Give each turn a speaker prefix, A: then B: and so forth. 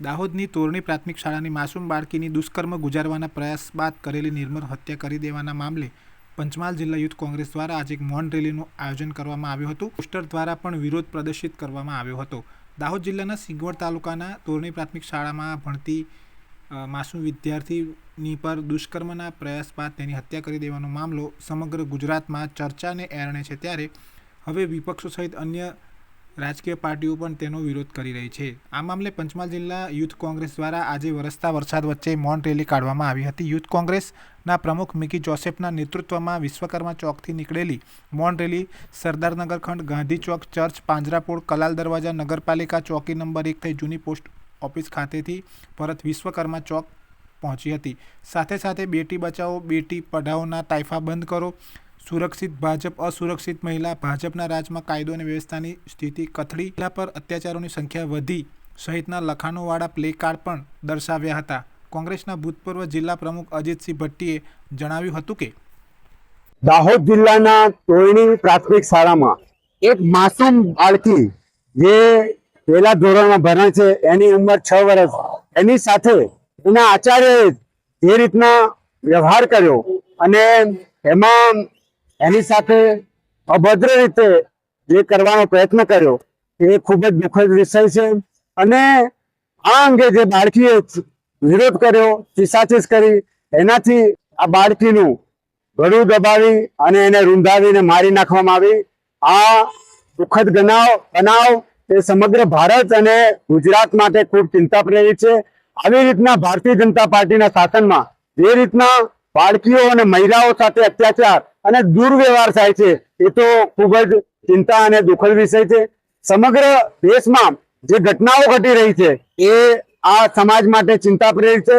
A: દાહોદની તોરણી પ્રાથમિક શાળાની માસૂમ બાળકીની દુષ્કર્મ ગુજારવાના પ્રયાસ બાદ કરેલી નિર્મળ હત્યા કરી દેવાના મામલે પંચમહાલ જિલ્લા યુથ કોંગ્રેસ દ્વારા આજે એક મૌન રેલીનું આયોજન કરવામાં આવ્યું હતું. પોસ્ટર દ્વારા પણ વિરોધ પ્રદર્શિત કરવામાં આવ્યો હતો. દાહોદ જિલ્લાના સિંગવડ તાલુકાના તોરણી પ્રાથમિક શાળામાં ભણતી માસૂમ વિદ્યાર્થીની પર દુષ્કર્મના પ્રયાસ બાદ તેની હત્યા કરી દેવાનો મામલો સમગ્ર ગુજરાતમાં ચર્ચાને એરણે છે ત્યારે હવે વિપક્ષો સહિત અન્ય રાજકીય પાર્ટીઓ પણ તેનો વિરોધ કરી રહી છે. આ મામલે પંચમહાલ જિલ્લા યુથ કોંગ્રેસ દ્વારા આજે વરસતા વરસાદ વચ્ચે મૌન રેલી કાઢવામાં આવી હતી. યુથ કોંગ્રેસના પ્રમુખ મિકી જોસેફના નેતૃત્વમાં વિશ્વકર્મા ચોકથી નીકળેલી મૌન રેલી સરદારનગર ખંડ, ગાંધી ચોક, ચર્ચ, પાંજરાપોળ, કલાલ દરવાજા, નગરપાલિકા ચોકી નંબર એક થઈ જૂની પોસ્ટ ઓફિસ ખાતેથી પરત વિશ્વકર્મા ચોક પહોંચી હતી. સાથે સાથે બેટી બચાવો, બેટી પઢાઓના તાઇફા બંધ કરો સુરક્ષિત ભાજપ, અસુરક્ષિત મહિલા ભાજપના રાજમાં કાયદો અને વ્યવસ્થાની સ્થિતિ કથળી. મહિલા પર અત્યાચારોની સંખ્યા વધી સહિતના લખાણોવાળા પ્લે કાર્ડ પણ દર્શાવ્યા હતા. કોંગ્રેસના ભૂતપૂર્વ જિલ્લા પ્રમુખ અજીતસિંહ ભટ્ટીએ જણાવ્યું હતું કે,
B: દાહોદ જિલ્લાના તોરણી પ્રાથમિક શાળામાં એક માસૂમ બાળકી જે પહેલા ધોરણમાં ભણે છે, એની ઉંમર છ વર્ષ. એની સાથે એના આચાર્યએ જે રીતના વ્યવહાર કર્યો અને એમાં એની સાથે અભદ્ર રીતે જે કરવાનો પ્રયત્ન કર્યો, એ ખૂબ જ દુઃખદ વિષય છે. અને આ અંગે જે બાળકીએ વિરોધ કર્યો ચીસાચીસ કરી, એનાથી આ બાળકીનું ગળું દબાવી અને એને રૂંધાવીને મારી નાખવામાં આવી. આ દુઃખદ બનાવ બનાવ એ સમગ્ર ભારત અને ગુજરાત માટે ખૂબ ચિંતા પ્રેરિત છે. આવી રીતના ભારતીય જનતા પાર્ટીના શાસનમાં જે રીતના બાળકીઓ અને મહિલાઓ સાથે અત્યાચાર અને દુર્વ્યવહાર થાય છે, એ તો ખૂબ જ ચિંતા અને દુઃખદ વિષય છે. સમગ્ર દેશમાં જે ઘટનાઓ ઘટી રહી છે, એ આ સમાજ માટે ચિંતા પ્રેરિત છે.